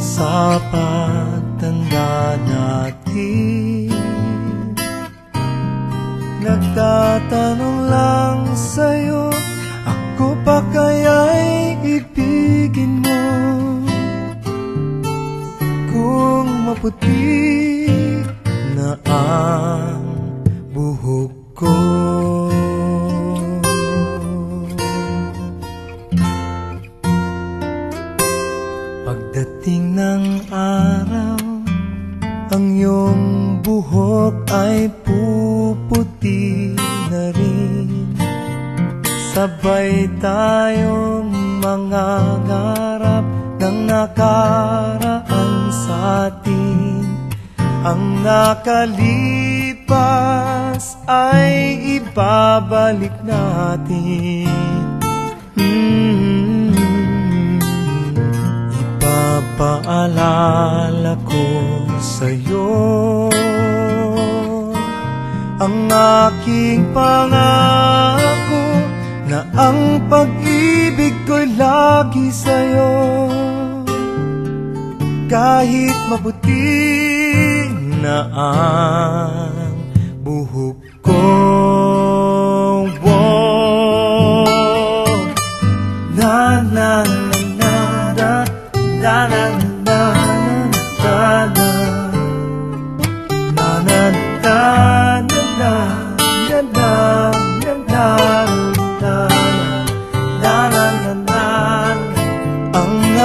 sa pagtanda natin. Nagtatanong lang sa'yo Ako pa kaya'y ibigin mo? Kung maputi Ang iyong buhok ay puputi na rin. Sabay tayong mga ngarap ng nakaraan sa atin. Ang nakalipas ay ibabalik natin. Mm. Ipapaalala Ang aking pangako Na ang pag-ibig ko'y lagi sa'yo. Kahit maputi na ang buhok ko na na na na na na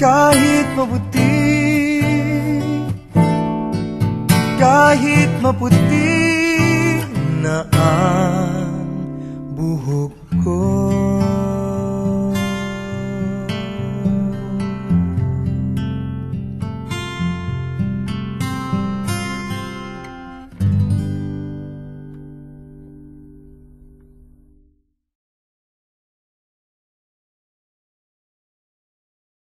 kahit mabuti. Kahit maputi na ang buhok ko.